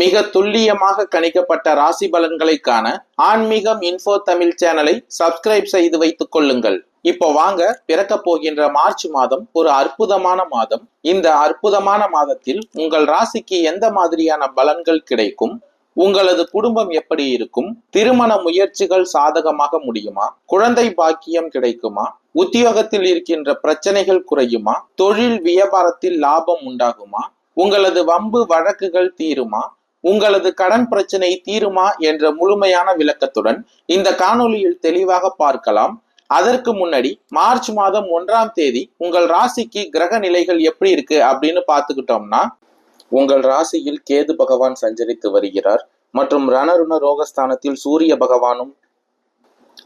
மிக துல்லியமாக கணிக்கப்பட்ட ராசி பலன்களை காண ஆன்மீகம் இன்ஃபோ தமிழ் சேனலை சப்ஸ்கிரைப் செய்து வைத்துக் கொள்ளுங்கள். இப்போ வாங்க பிறக்க போகின்ற மார்ச் மாதம் ஒரு அற்புதமான மாதம். இந்த அற்புதமான மாதத்தில் உங்கள் ராசிக்கு எந்த மாதிரியான பலன்கள் கிடைக்கும்? உங்களது குடும்பம் எப்படி இருக்கும்? திருமண முயற்சிகள் சாதகமாக முடியுமா? குழந்தை பாக்கியம் கிடைக்குமா? உத்தியோகத்தில் இருக்கின்ற பிரச்சனைகள் குறையுமா? தொழில் வியாபாரத்தில் லாபம் உண்டாகுமா? உங்களது வம்பு வழக்குகள் தீருமா? உங்களது கடன் பிரச்சனை தீருமா என்ற முழுமையான விளக்கத்துடன் இந்த காணொலியில் தெளிவாக பார்க்கலாம். அதற்கு முன்னாடி மார்ச் மாதம் ஒன்றாம் தேதி உங்கள் ராசிக்கு கிரக நிலைகள் எப்படி இருக்கு அப்படின்னு பார்த்துக்கிட்டோம்னா உங்கள் ராசியில் கேது பகவான் சஞ்சரித்து வருகிறார். மற்றும் ரணருண ரோகஸ்தானத்தில் சூரிய பகவானும்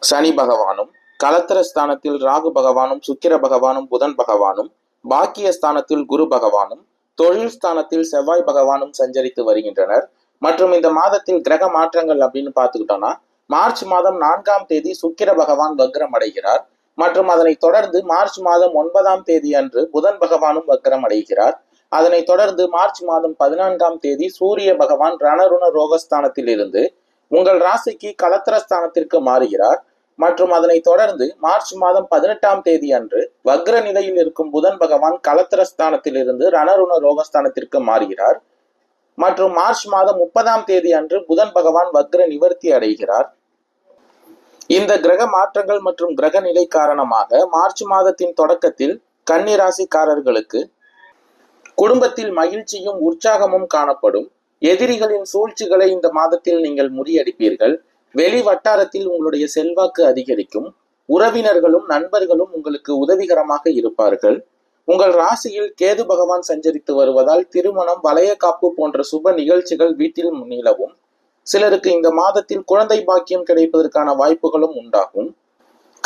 சனி பகவானும் கலத்திர ஸ்தானத்தில் ராகு பகவானும் சுக்கிர பகவானும் புதன் பகவானும் பாக்கிய ஸ்தானத்தில் குரு பகவானும் தொழில் ஸ்தானத்தில் செவ்வாய் பகவானும் சஞ்சரித்து வருகின்றனர். மற்றும் இந்த மாதத்தின் கிரக மாற்றங்கள் அப்படின்னு பார்த்துக்கிட்டோம்னா மார்ச் மாதம் நான்காம் தேதி சுக்கிர பகவான் வக்ரம் அடைகிறார். மற்றும் அதனை தொடர்ந்து மார்ச் மாதம் ஒன்பதாம் தேதி அன்று புதன் பகவானும் வக்ரம் அடைகிறார். அதனை தொடர்ந்து மார்ச் மாதம் பதினான்காம் தேதி சூரிய பகவான் ரணருண ரோகஸ்தானத்தில் இருந்து உங்கள் ராசிக்கு கலத்திரஸ்தானத்திற்கு மாறுகிறார். மற்றும் அதனைத் தொடர்ந்து மார்ச் மாதம் பதினெட்டாம் தேதி அன்று வக்ர நிலையில் இருக்கும் புதன் பகவான் கலத்திரஸ்தானத்திலிருந்து ரணருண ரோகஸ்தானத்திற்கு மாறுகிறார். மற்றும் மார்ச் மாதம் முப்பதாம் தேதி அன்று புதன் பகவான் வக்ர நிவர்த்தி அடைகிறார். இந்த கிரக மாற்றங்கள் மற்றும் கிரக நிலை காரணமாக மார்ச் மாதத்தின் தொடக்கத்தில் கன்னிராசிக்காரர்களுக்கு குடும்பத்தில் மகிழ்ச்சியும் உற்சாகமும் காணப்படும். எதிரிகளின் சூழ்ச்சிகளை இந்த மாதத்தில் நீங்கள் முறியடிப்பீர்கள். வெளி வட்டாரத்தில் உங்களுடைய செல்வாக்கு அதிகரிக்கும். உறவினர்களும் நண்பர்களும் உங்களுக்கு உதவிகரமாக இருப்பார்கள். உங்கள் ராசியில் கேது பகவான் சஞ்சரித்து வருவதால் திருமணம் வளைய காப்பு போன்ற சுப நிகழ்ச்சிகள் வீட்டில் நிலவும். சிலருக்கு இந்த மாதத்தில் குழந்தை பாக்கியம் கிடைப்பதற்கான வாய்ப்புகளும் உண்டாகும்.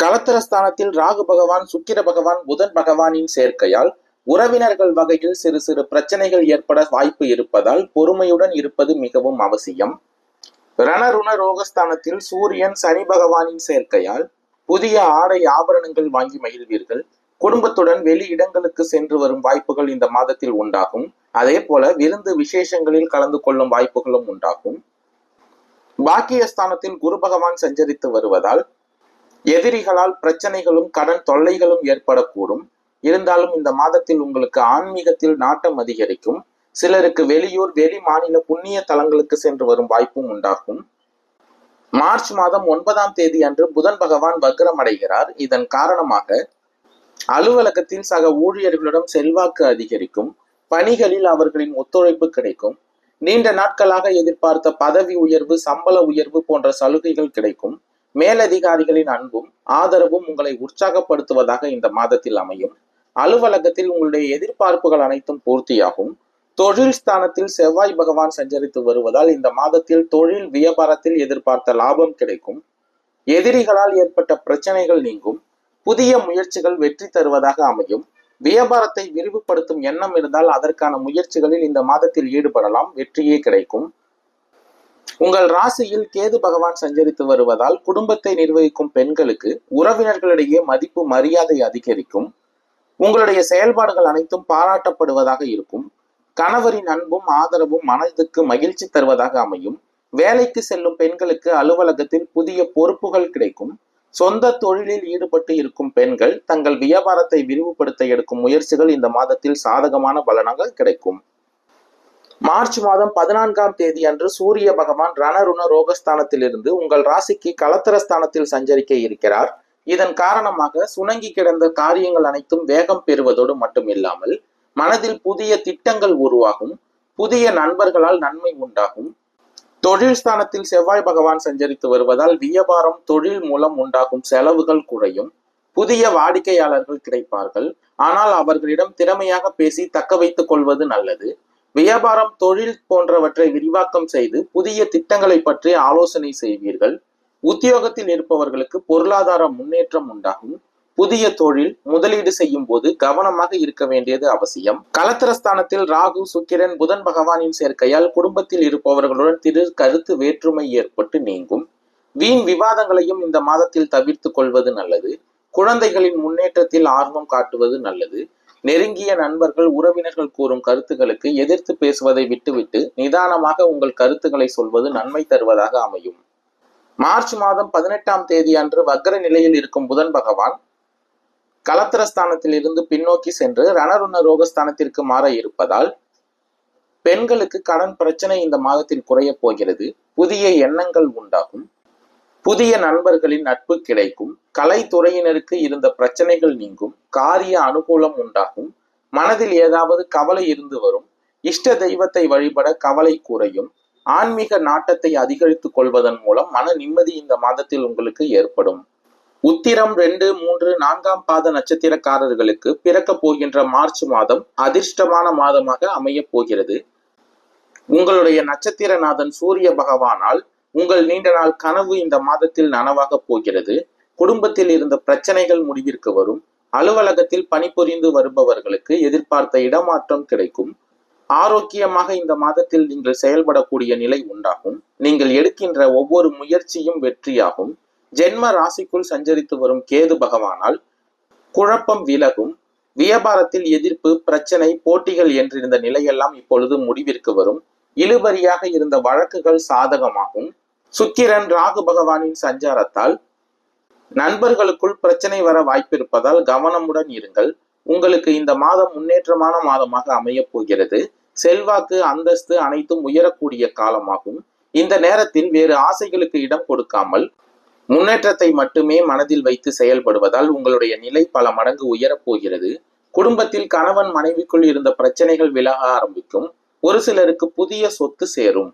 கலத்திரஸ்தானத்தில் ராகு பகவான் சுக்கிர பகவான் புதன் பகவானின் சேர்க்கையால் உறவினர்கள் வகையில் சிறு சிறு பிரச்சனைகள் ஏற்பட வாய்ப்பு இருப்பதால் பொறுமையுடன் இருப்பது மிகவும் அவசியம். ரணருண ரோகஸ்தானத்தில் சூரியன் சனி பகவானின் சேர்க்கையால் புதிய ஆடை ஆபரணங்கள் வாங்கி மகிழ்வீர்கள். குடும்பத்துடன் வெளி இடங்களுக்கு சென்று வரும் வாய்ப்புகள் இந்த மாதத்தில் உண்டாகும். அதே போல விருந்து விசேஷங்களில் கலந்து கொள்ளும் வாய்ப்புகளும் உண்டாகும். பாக்கியஸ்தானத்தில் குரு பகவான் சஞ்சரித்து வருவதால் எதிரிகளால் பிரச்சனைகளும் கடன் தொல்லைகளும் ஏற்படக்கூடும். இருந்தாலும் இந்த மாதத்தில் உங்களுக்கு ஆன்மீகத்தில் நாட்டம் அதிகரிக்கும். சிலருக்கு வெளியூர் வெளி மாநில புண்ணிய தலங்களுக்கு சென்று வரும் வாய்ப்பும் உண்டாகும். மார்ச் மாதம் ஒன்பதாம் தேதி அன்று புதன் பகவான் வக்ரம் அடைகிறார் இதன் காரணமாக அலுவலகத்தில் சக ஊழியர்களிடம் செல்வாக்கு அதிகரிக்கும். பணிகளில் அவர்களின் ஒத்துழைப்பு கிடைக்கும். நீண்ட நாட்களாக எதிர்பார்த்த பதவி உயர்வு சம்பள உயர்வு போன்ற சலுகைகள் கிடைக்கும். மேலதிகாரிகளின் அன்பும் ஆதரவும் உங்களை உற்சாகப்படுத்துவதாக இந்த மாதத்தில் அமையும். அலுவலகத்தில் உங்களுடைய எதிர்பார்ப்புகள் அனைத்தும் பூர்த்தியாகும். தொழில் ஸ்தானத்தில் செவ்வாய் பகவான் சஞ்சரித்து வருவதால் இந்த மாதத்தில் தொழில் வியாபாரத்தில் எதிர்பார்த்த லாபம் கிடைக்கும். எதிரிகளால் ஏற்பட்ட பிரச்சனைகள் நீங்கும். புதிய முயற்சிகள் வெற்றி தருவதாக அமையும். வியாபாரத்தை விரிவுபடுத்தும் எண்ணம் இருந்தால் அதற்கான முயற்சிகளில் இந்த மாதத்தில் ஈடுபடலாம் வெற்றியே கிடைக்கும். உங்கள் ராசியில் கேது பகவான் சஞ்சரித்து வருவதால் குடும்பத்தை நிர்வகிக்கும் பெண்களுக்கு உறவினர்களிடையே மதிப்பு மரியாதை அதிகரிக்கும். உங்களுடைய செயல்பாடுகள் அனைத்தும் பாராட்டப்படுவதாக இருக்கும். கணவரின் அன்பும் ஆதரவும் மனதுக்கு மகிழ்ச்சி தருவதாக அமையும். வேலைக்கு செல்லும் பெண்களுக்கு அலுவலகத்தில் புதிய பொறுப்புகள் கிடைக்கும். சொந்த தொழிலில் ஈடுபட்டு இருக்கும் பெண்கள் தங்கள் வியாபாரத்தை விரிவுபடுத்த எடுக்கும் முயற்சிகள் இந்த மாதத்தில் சாதகமான பலனாக கிடைக்கும். மார்ச் மாதம் பதினான்காம் தேதி அன்று சூரிய பகவான் ரணருண ரோகஸ்தானத்திலிருந்து உங்கள் ராசிக்கு கலத்திரஸ்தானத்தில் சஞ்சரிக்க இருக்கிறார். இதன் காரணமாக சுணங்கி கிடந்த காரியங்கள் அனைத்தும் வேகம் பெறுவதோடு மட்டுமில்லாமல் மனதில் புதிய திட்டங்கள் உருவாகும் புதிய நண்பர்களால் நன்மை உண்டாகும். தொழில் ஸ்தானத்தில் செவ்வாய் பகவான் சஞ்சரித்து வருவதால் வியாபாரம் தொழில் மூலம் உண்டாகும் செலவுகள் குறையும். புதிய வாடிக்கையாளர்கள் கிடைப்பார்கள். ஆனால் அவர்களிடம் திறமையாக பேசி தக்க வைத்துக் கொள்வது நல்லது. வியாபாரம் தொழில் போன்றவற்றை விரிவாக்கம் செய்து புதிய திட்டங்களை பற்றி ஆலோசனை செய்வீர்கள். உத்தியோகத்தில் இருப்பவர்களுக்கு பொருளாதார முன்னேற்றம் உண்டாகும். புதிய தொழில் முதலீடு செய்யும் போது கவனமாக இருக்க வேண்டியது அவசியம். கலத்திரஸ்தானத்தில் ராகு சுக்கிரன் புதன் பகவானின் சேர்க்கையால் குடும்பத்தில் இருப்பவர்களுடன் திரு கருத்து வேற்றுமை ஏற்பட்டு நீங்கும். வீண் விவாதங்களையும் இந்த மாதத்தில் தவிர்த்து கொள்வது நல்லது. குழந்தைகளின் முன்னேற்றத்தில் ஆர்வம் காட்டுவது நல்லது. நெருங்கிய நண்பர்கள் உறவினர்கள் கூறும் கருத்துக்களுக்கு எதிர்த்து பேசுவதை விட்டுவிட்டு நிதானமாக உங்கள் கருத்துக்களை சொல்வது நன்மை தருவதாக அமையும். மார்ச் மாதம் பதினெட்டாம் தேதி அன்று வக்ர நிலையில் இருக்கும் புதன் பகவான் கலத்திரஸ்தானத்திலிருந்து பின்னோக்கி சென்று ரணருண ரோகஸ்தானத்திற்கு மாற இருப்பதால் பெண்களுக்கு கடன் பிரச்சனை இந்த மாதத்தில் குறையப் போகிறது. புதிய எண்ணங்கள் உண்டாகும். புதிய நண்பர்களின் நட்பு கிடைக்கும். கலைத்துறையினருக்கு இருந்த பிரச்சனைகள் நீங்கும். காரிய அனுகூலம் உண்டாகும். மனதில் ஏதாவது கவலை இருந்து வரும். இஷ்ட தெய்வத்தை வழிபட கவலை குறையும். ஆன்மீக நாட்டத்தை அதிகரித்துக் கொள்வதன் மூலம் மன நிம்மதி இந்த மாதத்தில் உங்களுக்கு ஏற்படும். உத்திரம் ரெண்டு மூன்று நான்காம் பாத நட்சத்திரக்காரர்களுக்கு பிறக்க போகின்ற மார்ச் மாதம் அதிர்ஷ்டமான மாதமாக அமையப் போகிறது. உங்களுடைய நட்சத்திரநாதன் சூரிய பகவானால் உங்கள் நீண்ட நாள் கனவு இந்த மாதத்தில் நனவாக போகிறது. குடும்பத்தில் இருந்த பிரச்சனைகள் முடிவிற்கு வரும். அலுவலகத்தில் பணிபுரிந்து வருபவர்களுக்கு எதிர்பார்த்த இடமாற்றம் கிடைக்கும். ஆரோக்கியமாக இந்த மாதத்தில் நீங்கள் செயல்படக்கூடிய நிலை உண்டாகும். நீங்கள் எடுக்கின்ற ஒவ்வொரு முயற்சியும் வெற்றியாகும். ஜென்ம ராசிக்குள் சஞ்சரித்து வரும் கேது பகவானால் குழப்பம் விலகும். வியாபாரத்தில் எதிர்ப்பு பிரச்சனை போட்டிகள் என்றிருந்த நிலையெல்லாம் இப்பொழுது முடிவிற்கு வரும். இழுபறியாக இருந்த வழக்குகள் சாதகமாகும். சுக்கிரன் ராகு பகவானின் சஞ்சாரத்தால் நண்பர்களுக்குள் பிரச்சனை வர வாய்ப்பிருப்பதால் கவனமுடன் இருங்கள். உங்களுக்கு இந்த மாதம் முன்னேற்றமான மாதமாக அமையப் போகிறது. செல்வாக்கு அந்தஸ்து அனைத்தும் உயரக்கூடிய காலமாகும். இந்த நேரத்தில் வேறு ஆசைகளுக்கு இடம் கொடுக்காமல் முன்னேற்றத்தை மட்டுமே மனதில் வைத்து செயல்படுவதால் உங்களுடைய நிலை பல மடங்கு உயரப் போகிறது குடும்பத்தில் கணவன் மனைவிக்குள் இருந்த பிரச்சனைகள் விலக ஆரம்பிக்கும். ஒரு சிலருக்கு புதிய சொத்து சேரும்.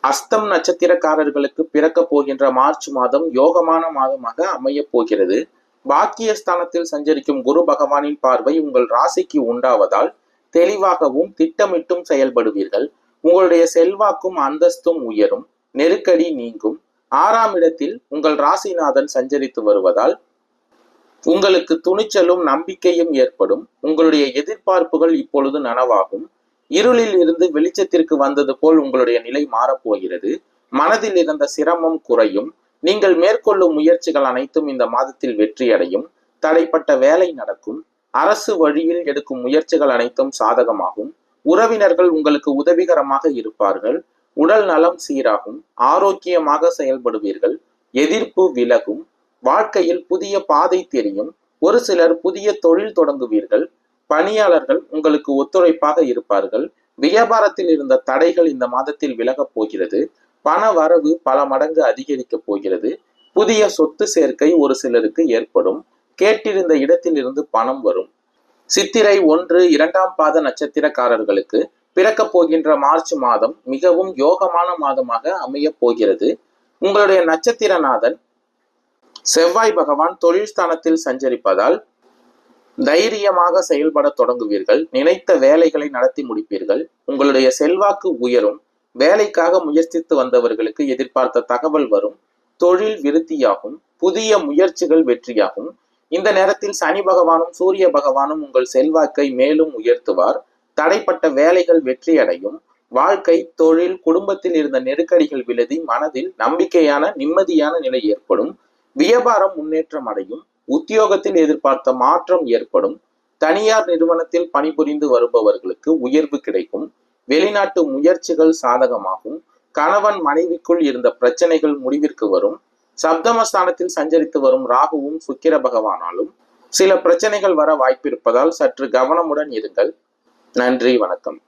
அஸ்தம் நட்சத்திரக்காரர்களுக்கு பிறக்க போகின்ற மார்ச் மாதம் யோகமான மாதமாக அமையப் போகிறது. பாக்கியஸ்தானத்தில் சஞ்சரிக்கும் குரு பகவானின் பார்வை உங்கள் ராசிக்கு உண்டாவதால் தெளிவாகவும் திட்டமிட்டும் செயல்படுவீர்கள். உங்களுடைய செல்வாக்கும் அந்தஸ்தும் உயரும். நெருக்கடி நீங்கும். ஆறாம் இடத்தில் உங்கள் ராசிநாதன் சஞ்சரித்து வருவதால் உங்களுக்கு துணிச்சலும் நம்பிக்கையும் ஏற்படும். உங்களுடைய எதிர்பார்ப்புகள் இப்பொழுது நனவாகும். இருளில் இருந்து வெளிச்சத்திற்கு வந்தது போல் உங்களுடைய நிலை மாறப்போகிறது. மனதில் இருந்த சிரமம் குறையும். நீங்கள் மேற்கொள்ளும் முயற்சிகள் அனைத்தும் இந்த மாதத்தில் வெற்றியடையும். தடைப்பட்ட வேலை நடக்கும். அரசு வழியில் எடுக்கும் முயற்சிகள் அனைத்தும் சாதகமாகும். உறவினர்கள் உங்களுக்கு உதவிகரமாக இருப்பார்கள். உடல் நலம் சீராகும் ஆரோக்கியமாக செயல்படுவீர்கள் எதிர்ப்பு விலகும் வாழ்க்கையில் புதிய பாதை தெரியும் ஒரு சிலர் புதிய தொழில் தொடங்குவீர்கள் பணியாளர்கள் உங்களுக்கு ஒத்துழைப்பாக இருப்பார்கள் வியாபாரத்தில் இருந்த தடைகள் இந்த மாதத்தில் விலகப் போகிறது பண வரவு பல மடங்கு அதிகரிக்கப் போகிறது புதிய சொத்து சேர்க்கை ஒரு சிலருக்கு ஏற்படும் கேட்டிருந்த இடத்திலிருந்து பணம் வரும். சித்திரை ஒன்று இரண்டாம் பாத நட்சத்திரக்காரர்களுக்கு பிறக்கப் போகின்ற மார்ச் மாதம் மிகவும் யோகமான மாதமாக அமையப் போகிறது. உங்களுடைய நட்சத்திரநாதன் செவ்வாய் பகவான் தொழில் ஸ்தானத்தில் சஞ்சரிப்பதால் தைரியமாக செயல்பட தொடங்குவீர்கள். நினைத்த வேலைகளை நடத்தி முடிப்பீர்கள். உங்களுடைய செல்வாக்கு உயரும். வேலைக்காக முயற்சித்து வந்தவர்களுக்கு எதிர்பார்த்த தகவல் வரும். தொழில் விருத்தியாகும். புதிய முயற்சிகள் வெற்றியாகும். இந்த நேரத்தில் சனி பகவானும் சூரிய பகவானும் உங்கள் செல்வாக்கை மேலும் உயர்த்துவார். தடைப்பட்ட வேலைகள் வெற்றியடையும். வாழ்க்கை தொழில் குடும்பத்தில் இருந்த நெருக்கடிகள் விலதி மனதில் நம்பிக்கையான நிம்மதியான நிலை ஏற்படும். வியாபாரம் முன்னேற்றம் அடையும். உத்தியோகத்தில் எதிர்பார்த்த மாற்றம் ஏற்படும். தனியார் நிறுவனத்தில் பணிபுரிந்து வருபவர்களுக்கு உயர்வு கிடைக்கும். வெளிநாட்டு முயற்சிகள் சாதகமாகும். கணவன் மனைவிக்குள் இருந்த பிரச்சனைகள் முடிவிற்கு வரும். சப்தமஸ்தானத்தில் சஞ்சரித்து வரும் ராகுவும் சுக்கிர பகவானாலும் சில பிரச்சனைகள் வர வாய்ப்பிருப்பதால் சற்று கவனமுடன் இருங்கள். நன்றி வணக்கம்.